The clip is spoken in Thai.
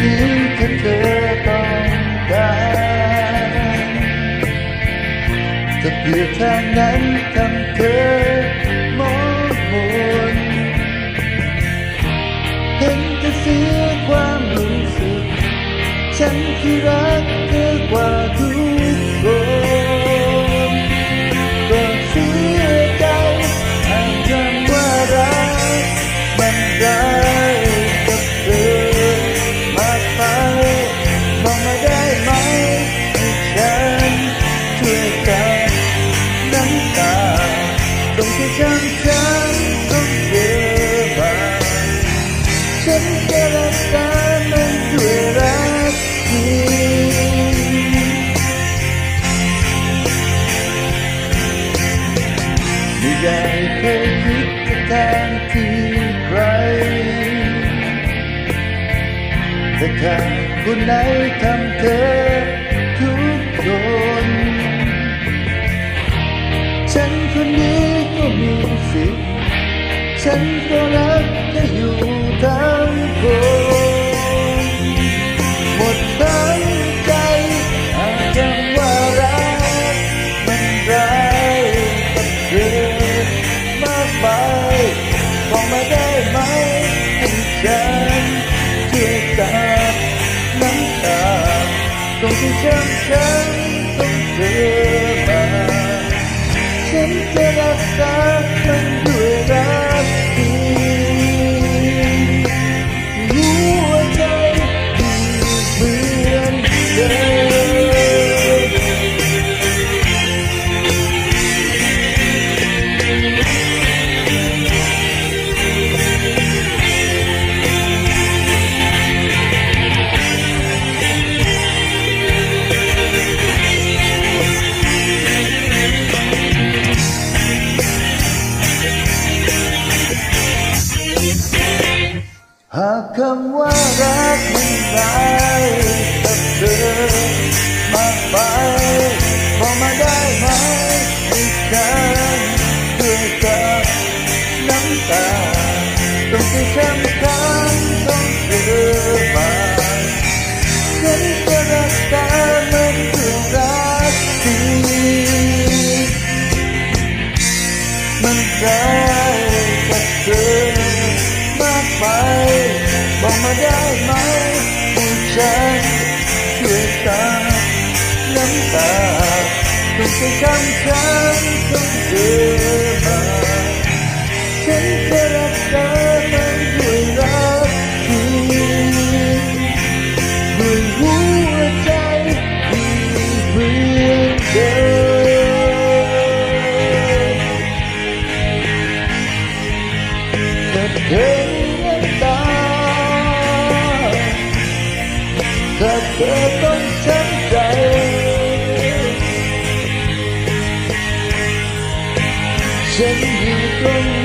นี้ถ้าเธอต้องการจะเพียงทางนั้นทำเธอมองมนเห็นจะเสียความรู้สึก ฉันที่รักเธอกว่าทุก ฉันต้องเจอมาฉันจะรักษามันด้วยรักจริงไม่ได้เคยคิดจะแทนที่ใครแต่ถ้าคนไหนทำเธอ ฉันก็รักเธอยู่ทั้งคนหมดทั้งใจหากคำว่ารักมันร้ายกับเธอมากไปบอกมาได้ไหมให้ฉันช่วยตัดน้ำตาตรงที่ฉันฉันต้องเจอมาฉันจะรักษา หากคำว่ารักมันร้ายกับเธอมากไปบอมาได้ไหมให้ฉันช่วยกับน้ำตาตรงที่ฉันค้างต้องเจอมาฉันจะรักษามันด้วยรักจริงมันได้กับเธอมากไป ให้ฉันช่วยตามน้ำตาทุกที่คำฉันต้องเจอ อต้องช้ำใจ ฉันอยู่ตรงนี้